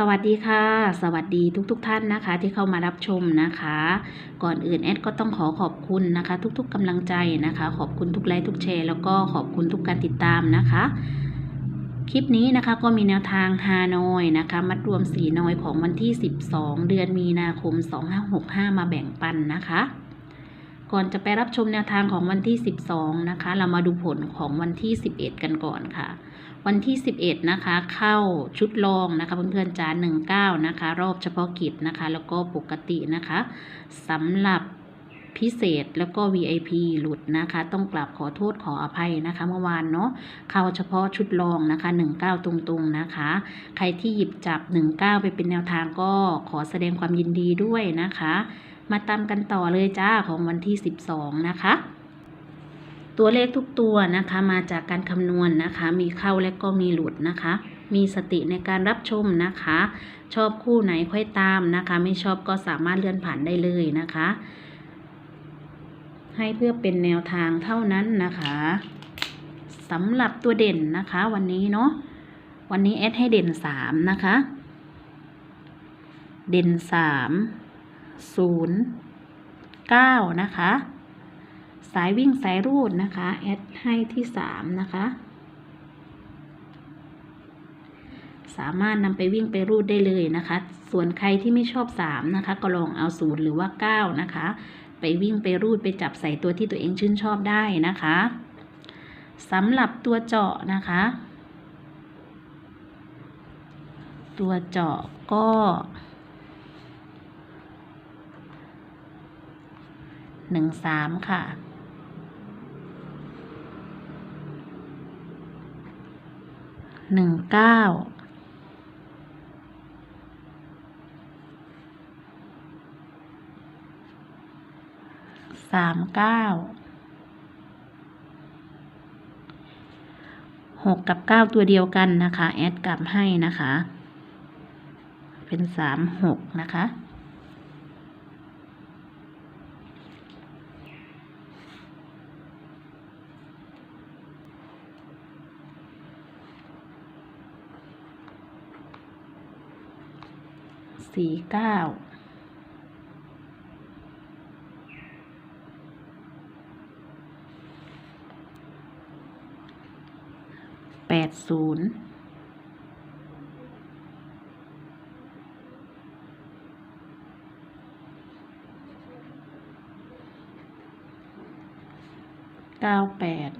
สวัสดีค่ะ สวัสดีทุกๆทท่านนะคะ ที่เข้ามารับชมนะคะ ก่อนอื่นแอดก็ต้องขอขอบคุณนะคะ ทุกๆกำลังใจนะคะ ขอบคุณทุกไลค์ทุกแชร์แล้วก็ขอบคุณทุกการติดตามนะคะ คลิปนี้นะคะก็มีแนวทางฮานอยนะคะ มัดรวมสีนอยของวันที่ 12 เดือนมีนาคม 2565 มาแบ่งปันนะคะ ก่อนจะไปรับชมแนวทางของวันที่ 12 นะคะ เรามาดูผลของวันที่ 11 กันก่อนค่ะ วันที่ 11 นะคะ เข้าชุดรองนะคะเพื่อนๆจาน19 นะคะ รอบเฉพาะกิจนะคะ แล้วก็ปกตินะคะสำหรับพิเศษแล้วก็ VIP หลุดนะคะ ต้องกราบขอโทษขออภัยนะคะ เมื่อวานเนาะเข้าเฉพาะชุดรองนะคะ 19 ตรงๆนะคะ ใครที่หยิบจับ 19 ไปเป็นแนวทางก็ขอแสดงความยินดีด้วยนะคะ มาตามกันต่อเลยจ้าของวันที่ 12 นะคะ ตัวเลขทุกตัวนะคะมาจากการคำนวณนะคะ มีเข้าและก็มีหลุดนะคะ มีสติในการรับชมนะคะ ชอบคู่ไหนค่อยตามนะคะ ไม่ชอบก็สามารถเลื่อนผ่านได้เลยนะคะ ให้เพื่อเป็นแนวทางเท่านั้นนะคะสำหรับตัวเด่นนะคะ วันนี้เนาะวันนี้แอดให้เด่นสามนะคะ เด่นสาม ศูนย์เก้านะคะ สายวิ่งสายรูดนะคะแอดให้ที่สามนะคะ สามารถนำไปวิ่งไปรูดได้เลยนะคะ ส่วนใครที่ไม่ชอบสามนะคะ ก็ลองเอาศูนย์หรือว่าเก้านะคะ ไปวิ่งไปรูดไปจับใส่ตัวที่ตัวเองชื่นชอบได้นะคะสำหรับตัวเจาะนะคะ ตัวเจาะก็ หนึ่งสามค่ะ หนึ่งเก้า สามเก้า หกกับเก้าตัวเดียวกันนะคะ แอดกลับให้นะคะ เป็นสามหกนะคะ สี่เก้าแปดศูนย์เก้าแปด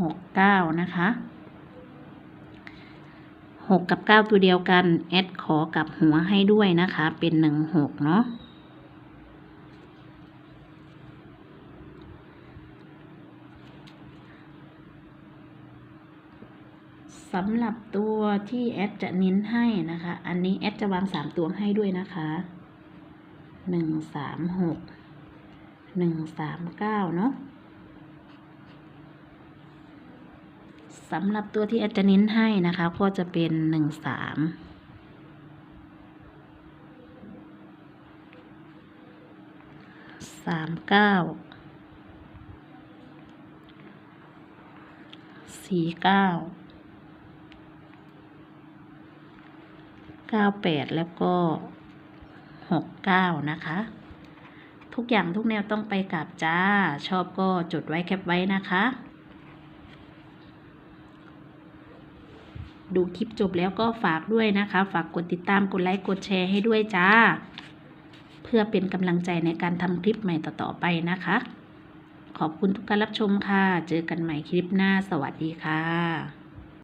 หกเก้านะคะหกกับเก้าตัวเดียวกัน แอดขอกับหัวให้ด้วยนะคะ เป็นหนึ่งหกเนาะสำหรับตัวที่แอดจะเน้นให้นะคะ อันนี้แอดจะวางสามตัวให้ด้วยนะคะหนึ่งสามหกหนึ่งสามเก้าเนาะ สำหรับตัวที่อดจะเน้นให้นะคะ ก็จะเป็นหนึ่งสามสามเก้าสี่เก้าเก้าแปดแล้วก็หกเก้านะคะ ทุกอย่างทุกแนวต้องไปกับจ้า ชอบก็จดไว้แคปไว้นะคะ ดูคลิปจบแล้วก็ฝากด้วยนะคะ ฝากกดติดตามกดไลค์กดแชร์ให้ด้วยจ้า เพื่อเป็นกำลังใจในการทำคลิปใหม่ต่อๆไปนะคะ ขอบคุณทุกการรับชมค่ะ เจอกันใหม่คลิปหน้า สวัสดีค่ะ